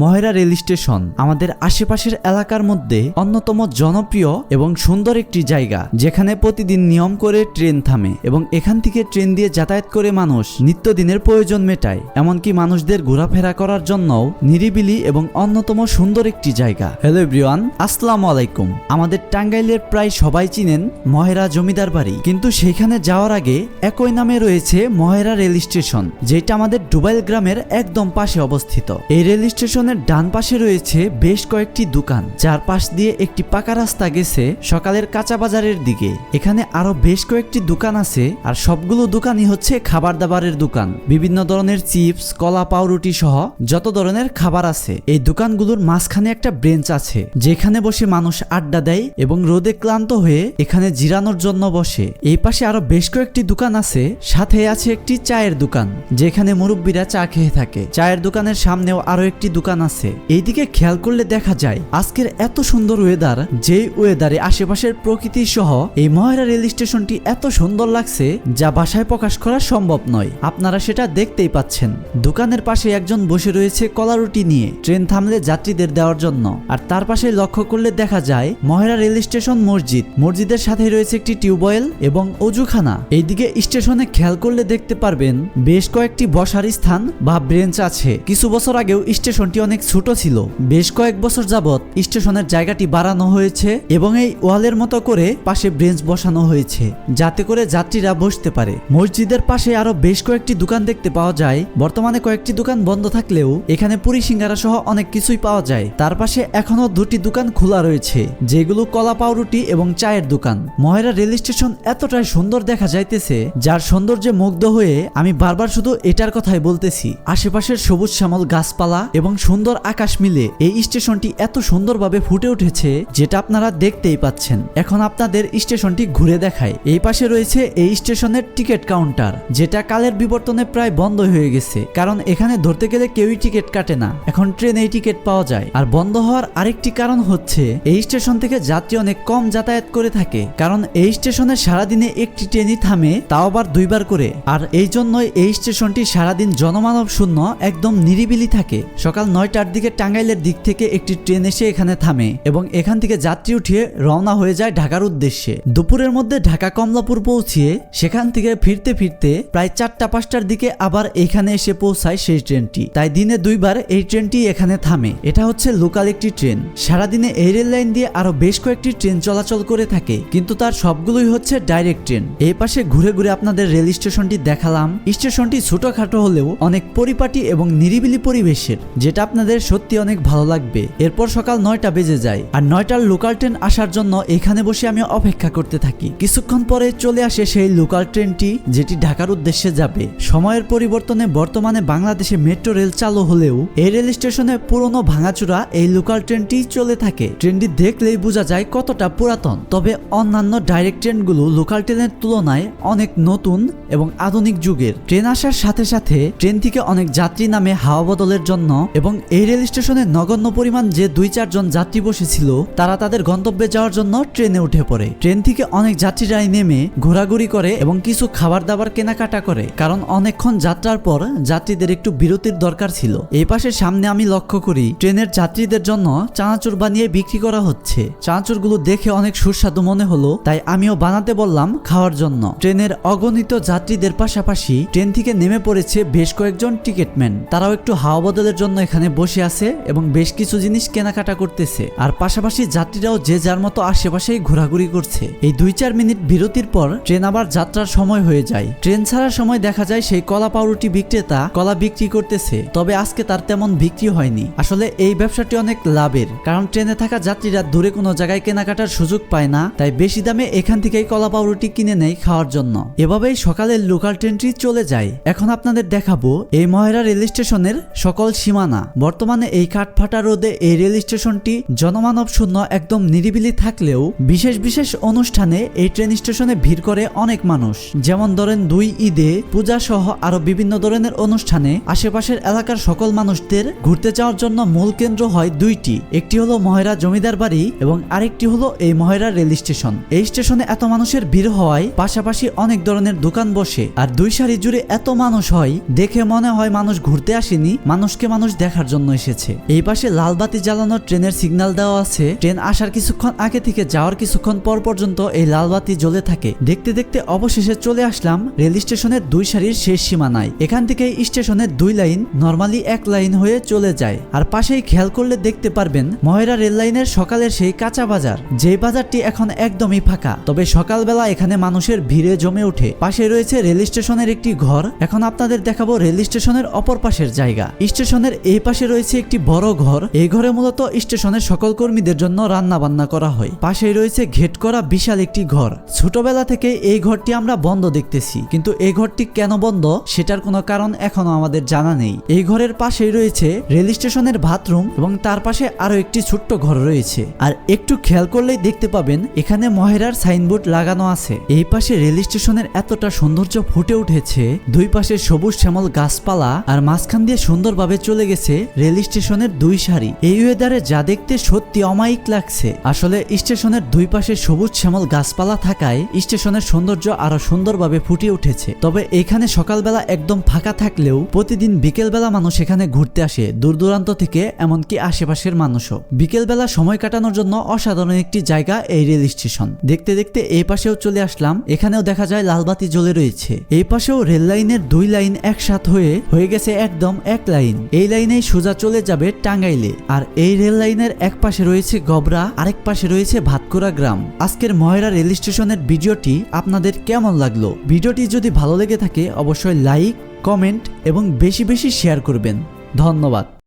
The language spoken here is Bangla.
মহেরা রেল স্টেশন আমাদের আশেপাশের এলাকার মধ্যে অন্যতম জনপ্রিয় এবং সুন্দর একটি জায়গা, যেখানে প্রতিদিন নিয়ম করে ট্রেন থামে এবং এখান থেকে ট্রেন দিয়ে যাতায়াত করে মানুষ নিত্যদিনের প্রয়োজন মেটায়। এমনকি মানুষদের ঘোরাফেরা করার জন্যও নিরিবিলি এবং অন্যতম সুন্দর একটি জায়গা। হ্যালো এভরিওয়ান আসসালামু আলাইকুম। আমাদের টাঙ্গাইলের প্রায় সবাই চিনেন মহেরা জমিদার বাড়ি। কিন্তু সেখানে যাওয়ার আগে একই নামে রয়েছে মহেরা রেল স্টেশন, যেটা আমাদের ডুবাইল গ্রামের একদম পাশে অবস্থিত। এই রেল স্টেশনের ডান পাশে রয়েছে বেশ কয়েকটি দোকান, যার পাশ দিয়ে একটি পাকা রাস্তা গেছে সকালের কাঁচা বাজারের দিকে। এখানে আরও বেশ কয়েকটি দোকান আছে, আর সবগুলো দোকানই হচ্ছে খাবার দাবারের দোকান। বিভিন্ন ধরনের চিপস, কলা পাউরুটি সহ যত ধরনের খাবার আছে, এই দোকানগুলোর মাঝখানে একটা ব্রেঞ্চ আছে, যেখানে বসে মানুষ আড্ডা দেয় এবং রোদে ক্লান্ত হয়ে এখানে জিরানোর জন্য বসে। এই পাশে আরও বেশ কয়েকটি দোকান আছে, সাথে আছে একটি চায়ের দোকান, যেখানে মুরব্বীরা চা খেয়ে থাকে। চায়ের দোকানের সামনেও আরও একটি দোকান আছে। এইদিকে খেয়াল করলে দেখা যায়, আজকের এত সুন্দর ওয়েদার যে ওয়েদারে আশেপাশের প্রকৃতি সহ এই ময়রা রেল স্টেশনটি এত সুন্দর লাগছে, যা ভাষায় প্রকাশ করা সম্ভব নয়। আপনারা সেটা দেখতেই পাচ্ছেন। দোকানের পাশে একজন বসে রয়েছে কলা রুটি নিয়ে। ট্রেন থামলে যাত্রীদের দেওয়ার জন্য। আর তার পাশে লক্ষ্য করলে দেখা যায় মহেরা রেল স্টেশন মসজিদ। মসজিদের সাথে রয়েছে একটি টিউবওয়েল এবং অজুখানা। এইদিকে স্টেশনে খেয়াল করলে দেখতে পারবেন, বেশ কয়েকটি বসার স্থান বা ব্রেঞ্চ আছে। কিছু বছর আগেও স্টেশনটি অনেক ছোট ছিল। বেশ কয়েক বছর যাবৎ স্টেশনের জায়গাটি বাড়ানো হয়েছে এবং এই ওয়ালের মতো করে পাশে ব্রেঞ্চ বসানো হয়েছে, যাতে করে যাত্রীরা বসতে পারে। মসজিদের পাশে আরও বেশ কয়েকটি দোকান দেখতে পাওয়া যায়। বর্তমানে কয়েকটি দোকান বন্ধ থাকলেও এখানে পুরি সিঙ্গারা সহ অনেক কিছুই পাওয়া যায়। তার পাশে এখনও দুটি দোকান খোলা রয়েছে, যেগুলো কলা পাউরুটি এবং চায়ের দোকান। মহেরা রেল স্টেশন এতটাই সুন্দর দেখা যাইতেছে, যার সৌন্দর্যে মুগ্ধ হয়ে আমি বারবার শুধু এটার কথাই বলতেছি। আশেপাশের সবুজ শ্যামল গাছপালা এবং সুন্দর আকাশ মিলে এই স্টেশনটি এত সুন্দরভাবে ফুটে উঠেছে যেটা আপনারা দেখতেই পাচ্ছেন। এখন আপনাদের স্টেশনটি ঘুরে দেখায়। এই পাশে রয়েছে এই স্টেশনের টিকিট কাউন্টার, যেটা কালের বিবর্তনে প্রায় বন্ধ হয়ে গেছে, কারণ এখানে ধরতে গেলে কেউই টিকিট কাটে না। এখন ট্রেনে টিকিট পাওয়া যায়। আর বন্ধ হওয়ার আরেকটি কারণ হচ্ছে, এই স্টেশন থেকে যাত্রী অনেক কম যাতায়াত করে থাকে, কারণ এই স্টেশনে সারাদিনে একটি ট্রেনই থামে, তাও আবার দুইবার করে। আর এই জন্যই এই স্টেশনটি সারাদিন জনমানব শূন্য একদম নিরিবিলি থাকে। সকাল নয়টার দিকে টাঙ্গাইলের দিক থেকে একটি ট্রেন এসে এখানে থামে এবং এখান থেকে যাত্রী উঠিয়ে রওনা হয়ে যায় ঢাকার উদ্দেশ্যে। দুপুরের মধ্যে ঢাকা কমলাপুর পৌঁছিয়ে সেখান থেকে ফিরতে ফিরতে প্রায় চারটা পাঁচটার দিকে আবার এখানে এসে পৌঁছায় সেই ট্রেনটি। তাই দিনে দুইবার এই ট্রেনটি এখানে থামে। এটা হচ্ছে লোকাল একটি ট্রেন। সারাদিনে এই রেল লাইন দিয়ে আরও বেশ কয়েকটি ট্রেন চলাচল করে থাকে, কিন্তু তার সবগুলোই হচ্ছে ডাইরেক্ট ট্রেন। এই পাশে ঘুরে ঘুরে আপনাদের রেল স্টেশনটি দেখালাম। স্টেশনটি ছোটখাটো হলেও অনেক পরিপাটি এবং নিরিবিলি পরিবেশের, যেটা আপনাদের সত্যি অনেক ভালো লাগবে। এরপর সকাল নয়টা বেজে যায়, আর নয়টার লোকাল ট্রেন আসার জন্য এখানে বসে আমি অপেক্ষা করতে থাকি। কিছুক্ষণ পরে চলে আসে সেই লোকাল ট্রেনটি যেটি ঢাকার উদ্দেশ্যে যাবে। সময়ের পরিবর্তনে বর্তমানে বাংলাদেশে মেট্রো রেল চালু হলেও, এই রেল স্টেশনে পুরনো ভাঙাচুরা এই লোকাল ট্রেনটি চলে থাকে। ট্রেনটি দেখলেই বোঝা যায় কতটা পুরাতন। তবে অন্যান্য ডাইরেক্ট ট্রেনগুলো লোকাল ট্রেনের তুলনায় অনেক নতুন এবং আধুনিক যুগের। ট্রেন আসার সাথে সাথে ট্রেন থেকে অনেক যাত্রী নামে হাওয়া বদলের জন্য এবং এই রেল স্টেশনে নগণ্য পরিমাণ যে দুই চারজন যাত্রী বসেছিল, তারা তাদের গন্তব্যে যাওয়ার জন্য ট্রেনে উঠে পড়ে। ট্রেন থেকে অনেক যাত্রীরাই নেমে ঘোরাঘুরি করে এবং কিছু খাবার দাবার কেনাকাটা করে, কারণ অনেকক্ষণ যাত্রার পর যাত্রীদের একটু বিরতির দরকার ছিল। এই পাশে সামনে আমি লক্ষ্য করি, ট্রেনের যাত্রীদের জন্য চানাচুর বানিয়ে বিক্রি করা হচ্ছে। চানাচুরগুলো দেখে অনেক সুস্বাদু মনে হলো, তাই আমিও বানাতে বললাম খাওয়ার জন্য। ট্রেনের অগণিত যাত্রীদের পাশাপাশি ট্রেন থেকে নেমে পড়েছে বেশ কয়েকজন টিকিটম্যান। তারাও একটু হাওয়া বদলের জন্য এখানে বসে আছে এবং বেশ কিছু জিনিস কেনাকাটা করতেছে। আর পাশাপাশি যাত্রীরাও যে যার মতো আশেপাশেই ঘোরাঘুরি করছে। এই দুই চার মিনিট বিরতির পর ট্রেন আবার যাত্রার সময় হয়ে যায়। ট্রেন ছাড়ার সময় দেখা যায় সেই কলা পাউরুটি বিক্রেতা কলা বিক্রি করতেছে, তবে আজকে তার তেমন বিক্রি হয়নি। আসলে এই ব্যবসাটি অনেক লাভের, কারণ ট্রেনে থাকা যাত্রীরা দূরে কোনো জায়গায় কেনাকাটার সুযোগ পায় না, তাই বেশি দামে এখান থেকেই কলা পাউরুটি কিনে নেয় খাওয়ার জন্য। এভাবেই সকালের লোকাল ট্রেনটি চলে যায়। এখন আপনাদের দেখাবো এই মহেরা রেল স্টেশনের সকল সীমানা। বর্তমানে এই কাঠফাটা রোদে এই রেল স্টেশনটি জনমানব শূন্য একদম নিরিবিলি থাকলেও বিশেষ বিশেষ অনুষ্ঠানে এই ট্রেন স্টেশনে ভিড় করে অনেক মানুষ। যেমন ধরেন দুই ঈদে পূজা সহ আরও বিভিন্ন ধরনের অনুষ্ঠানে আশেপাশের এলাকার সকল মানুষদের ঘুরতে যাওয়ার জন্য মূল কেন্দ্র হয় দুইটি। একটি হলো মহেরা জমিদার বাড়ি এবং আরেকটি হলো এই মহেরা রেল স্টেশন। এই স্টেশনে এত মানুষের ভিড় হওয়ায় পাশাপাশি অনেক ধরনের দোকান বসে। আর দুই সারি জুড়ে এত মানুষ হয়, দেখে মনে হয় মানুষ ঘুরতে আসেনি, মানুষকে মানুষ দেখার দেখার জন্য এসেছে। এই পাশে লাল বাতি জ্বালানো ট্রেনের সিগন্যাল দেওয়া আছে। ট্রেন আসার কিছুক্ষণ আগে থেকে যাওয়ার কিছুক্ষণ পর পর্যন্ত এই লাল বাতি জ্বলে থাকে। দেখতে দেখতে অবশেষে চলে আসলাম রেল স্টেশনের দুই সারির শেষ সীমানায়। এখান থেকে স্টেশনের দুই লাইন, নর্মালি এক লাইন হয়ে চলে যায়। আর পাশেই খেয়াল করলে দেখতে পারবেন, ময়রা রেল লাইনের সকালের সেই কাঁচা বাজার। যে বাজারটি এখন একদমই ফাঁকা। তবে সকালবেলা এখানে মানুষের ভিড়ে জমে ওঠে। পাশে রয়েছে রেল স্টেশনের একটি ঘর। এখন আপনাদের দেখাবো রেল স্টেশনের অপর পাশের জায়গা। স্টেশনের এই পাশে রয়েছে একটি বড় ঘর। এই ঘরে মূলত স্টেশনের সকল কর্মীদের জন্য রান্না বান্না করা হয়। পাশেই রয়েছে ঘেট করা বিশাল একটি ঘর। ছোটবেলা থেকে এই ঘরটি আমরা বন্ধ দেখতেছি। কিন্তু এই ঘরটি কেন বন্ধ? সেটার কোনো কারণ এখনও আমাদের জানা নেই। এই ঘরের পাশেই রয়েছে রেল স্টেশনের বাথরুম এবং তার পাশে আরও একটি ছোট্ট ঘর রয়েছে। আর একটু খেয়াল করলেই দেখতে পাবেন, এখানে মহেরার সাইনবোর্ড লাগানো আছে। এই পাশে রেল স্টেশনের এতটা সৌন্দর্য ফুটে উঠেছে। দুই পাশে সবুজ শ্যামল গাছপালা আর মাঝখান দিয়ে সুন্দরভাবে চলে গেছে রেল স্টেশনের দুই সারি। এই ওয়েদারে যা দেখতে সত্যি অমায়িক লাগছে। আসলে স্টেশনের দুই পাশে সবুজ শ্যামল গাছপালা থাকায় স্টেশনের সৌন্দর্য আরও সুন্দরভাবে ফুটে উঠেছে। তবে এখানে সকালবেলা একদম ফাঁকা থাকলেও প্রতিদিন বিকেলবেলা মানুষ এখানে ঘুরতে আসে দূর দূরান্ত থেকে এমনকি আশেপাশের মানুষও। বিকেলবেলা সময় কাটানোর জন্য অসাধারণ একটি জায়গা এই রেল স্টেশন। দেখতে দেখতে এই পাশেও চলে আসলাম, এখানেও দেখা যায় লালবাতি জ্বলে রয়েছে। এই পাশেও রেল লাইনের দুই লাইন একসাথ হয়ে হয়ে গেছে একদম এক লাইন। এই লাইনেই সোজা চলে যাবে টাঙ্গাইলে। আর এই রেল লাইনের এক পাশে রয়েছে গবরা, আরেক পাশে রয়েছে ভাতকুড়া গ্রাম। আজকের ময়রা রেল স্টেশনের ভিডিওটি আপনাদের কেমন লাগল? ভিডিওটি যদি ভালো লেগে থাকে, অবশ্যই লাইক, কমেন্ট এবং বেশি বেশি শেয়ার করবেন। ধন্যবাদ।